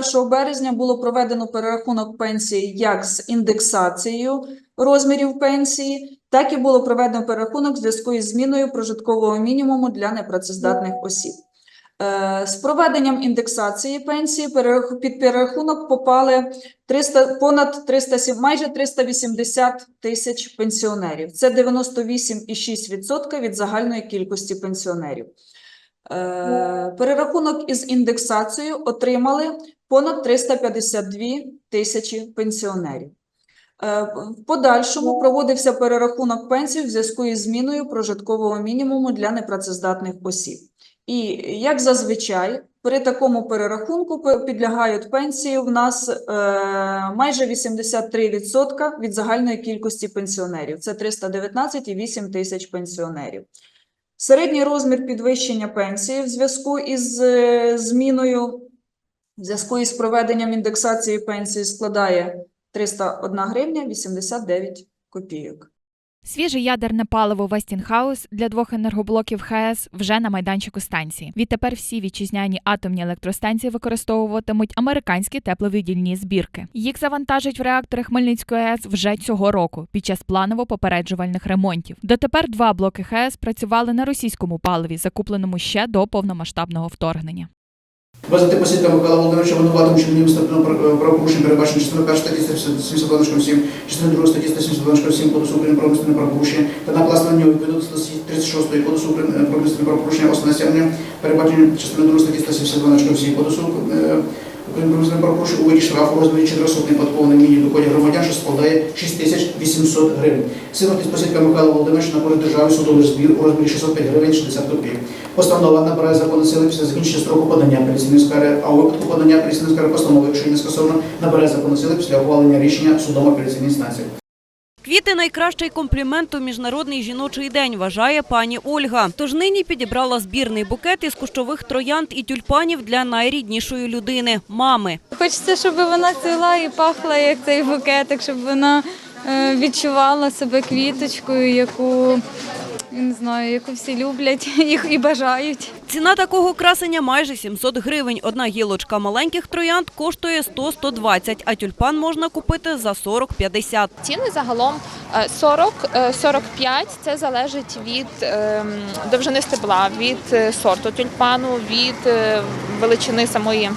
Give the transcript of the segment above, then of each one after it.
з 1 березня було проведено перерахунок пенсії як з індексацією розмірів пенсії, так і було проведено перерахунок в зв'язку із зміною прожиткового мінімуму для непрацездатних осіб. Е, З проведенням індексації пенсії під перерахунок попали 300, понад 307, майже 380 тисяч пенсіонерів. Це 98,6% від загальної кількості пенсіонерів. Е, Перерахунок із індексацією отримали понад 352 тисячі пенсіонерів. Е, В подальшому проводився перерахунок пенсій в зв'язку із зміною прожиткового мінімуму для непрацездатних осіб. І як зазвичай, при такому перерахунку підлягають пенсії в нас е, майже 83% від загальної кількості пенсіонерів. Це 319,8 тисяч пенсіонерів. Середній розмір підвищення пенсії в зв'язку із е, зміною, в зв'язку із проведенням індексації пенсії складає 301 гривня 89 копійок. Свіже ядерне паливо Вестінхаус для двох енергоблоків ХЕС вже на майданчику станції. Відтепер всі вітчизняні атомні електростанції використовуватимуть американські тепловидільні збірки. Їх завантажать в реактори Хмельницької АЕС вже цього року під час планово-попереджувальних ремонтів. Дотепер два блоки ХЕС працювали на російському паливі, закупленому ще до повномасштабного вторгнення. Визнати посідка Микола Володимировича винуватим вчиненням статутного правопорушення, передбачено частиною 1 статті 172 частиною 2 статті 172 7 Кодексу України про адміністративне правопорушення та накласти на нього відповідно до статті 36 Кодексу України про адміністративне правопорушення основне стягнення, передбачено частиною 2 статті 172 7 Кодексу е, пропущу про у виді штрафу розмірі 400 неподаткових міні доходів громадян, що складає 6800 гривень. Синотність посідка Михайла Володимировича на держави судовий збір у розмірі 605 гривень 60 копійок. Постанова набирає закону сили після закінчення строку подання апеляційної скари, а у випадку подання апеляційної скари постанови, якщо не скасовано, набирає закону сили після ухвалення рішення судом апеляційної інстанції. Квіти найкращий комплімент у міжнародний жіночий день, вважає пані Ольга. Тож нині підібрала збірний букет із кущових троянд і тюльпанів для найріднішої людини мами. Хочеться, щоб вона цвіла і пахла, як цей букетик, щоб вона е, відчувала себе квіточкою, яку я не знаю, яку всі люблять їх і бажають. Ціна такого красення майже 700 гривень. Одна гілочка маленьких троянд коштує 100-120, а тюльпан можна купити за 40-50. Ціни загалом е, 40-45, це залежить від ем, довжини стебла, від е, сорту тюльпану, від е, величини самої.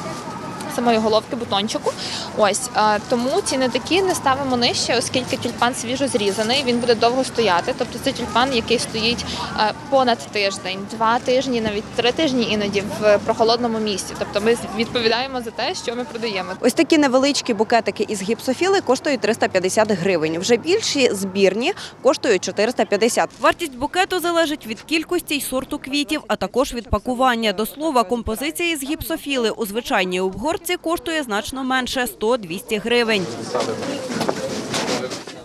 Самої головки бутончику, ось е, тому ціни такі не ставимо нижче, оскільки тюльпан свіжо зрізаний, він буде довго стояти. Тобто це тюльпан, який стоїть е, понад тиждень, два тижні, навіть три тижні іноді в прохолодному місці. Тобто ми відповідаємо за те, що ми продаємо. Ось такі невеличкі букетики із гіпсофіли коштують 350 гривень. Вже більші збірні коштують 450. Вартість букету залежить від кількості й сорту квітів, а також від пакування. До слова, композиція з гіпсофіли у звичайній обгорці коштує значно менше – 100-200 гривень.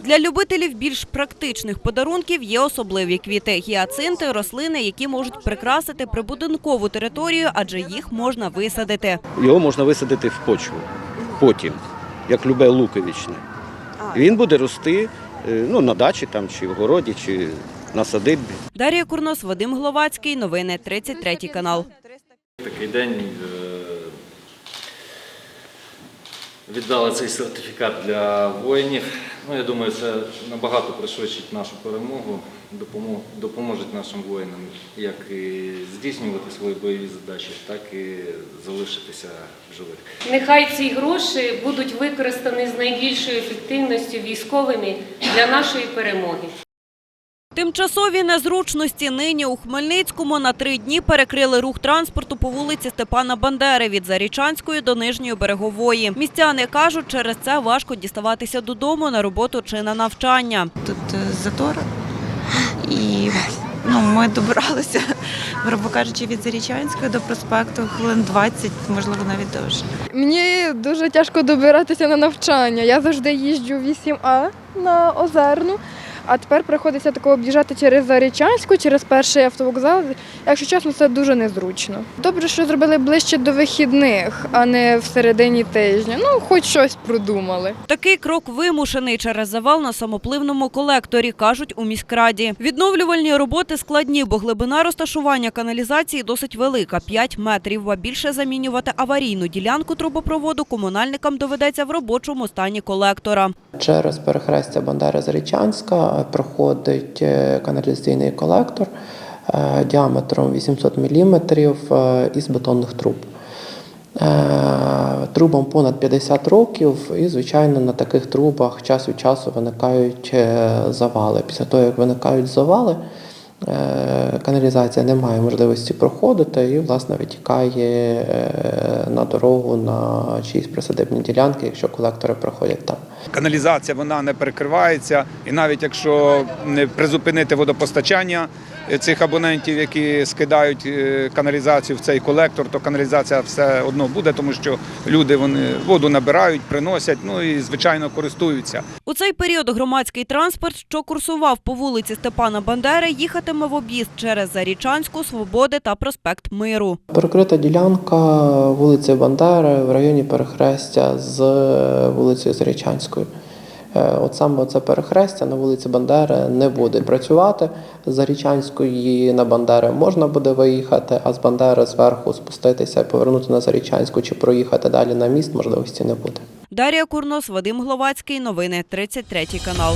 Для любителів більш практичних подарунків є особливі квіти – гіацинти, рослини, які можуть прикрасити прибудинкову територію, адже їх можна висадити. Його можна висадити в почву потім, як любе луковичне. Він буде рости е, ну, на дачі там, чи в городі, чи на садибі. Дар'я Курнос, Вадим Гловацький. Новини 33 канал. Такий день віддали цей сертифікат для воїнів. Ну, я думаю, це набагато пришвидшить нашу перемогу, допомо- допоможуть нашим воїнам як і здійснювати свої бойові задачі, так і залишитися живих. Нехай ці гроші будуть використані з найбільшою ефективністю військовими для нашої перемоги. Тимчасові незручності нині у Хмельницькому на три дні перекрили рух транспорту по вулиці Степана Бандери від Зарічанської до Нижньої Берегової. Містяни кажуть, через це важко діставатися додому на роботу чи на навчання. тут е, затор. І ну, ми добиралися, грубо кажучи, від Зарічанської до проспекту хвилин 20, можливо, навіть довше. Мені дуже тяжко добиратися на навчання. Я завжди їжджу 8А на Озерну, а тепер приходиться такого об'їжджати через Зарічанську, через перший автовокзал. Якщо чесно, це дуже незручно. Добре, що зробили ближче до вихідних, а не в середині тижня. Ну, хоч щось продумали. Такий крок вимушений через завал на самопливному колекторі, кажуть у міськраді. Відновлювальні роботи складні, бо глибина розташування каналізації досить велика – 5 метрів. А більше замінювати аварійну ділянку трубопроводу комунальникам доведеться в робочому стані колектора. Через перехрестя Бандери Зарічанська проходить е, каналізаційний колектор е, діаметром 800 мм із бетонних труб. Е, Трубам понад 50 років, і, звичайно, на таких трубах час від часу виникають е, завали. Після того, як виникають завали, е, каналізація не має можливості проходити і, власне, витікає е, на дорогу на чиїсь присадибні ділянки, якщо колектори проходять там. Каналізація вона не перекривається, і навіть якщо не призупинити водопостачання е, цих абонентів, які скидають е, каналізацію в цей колектор, то каналізація все одно буде, тому що люди вони воду набирають, приносять, ну і звичайно користуються. У цей період громадський транспорт, що курсував по вулиці Степана Бандери, їхатиме в об'їзд через Зарічанську, Свободи та проспект Миру. Перекрита ділянка вулиці Бандери в районі перехрестя з вулицею Зарічанською. Е, От саме це перехрестя на вулиці Бандери не буде працювати. З Зарічанської на Бандери можна буде виїхати, а з Бандери зверху спуститися, повернути на Зарічанську чи проїхати далі на міст можливості не буде. Дар'я Курнос, Вадим Гловацький. Новини 33 канал.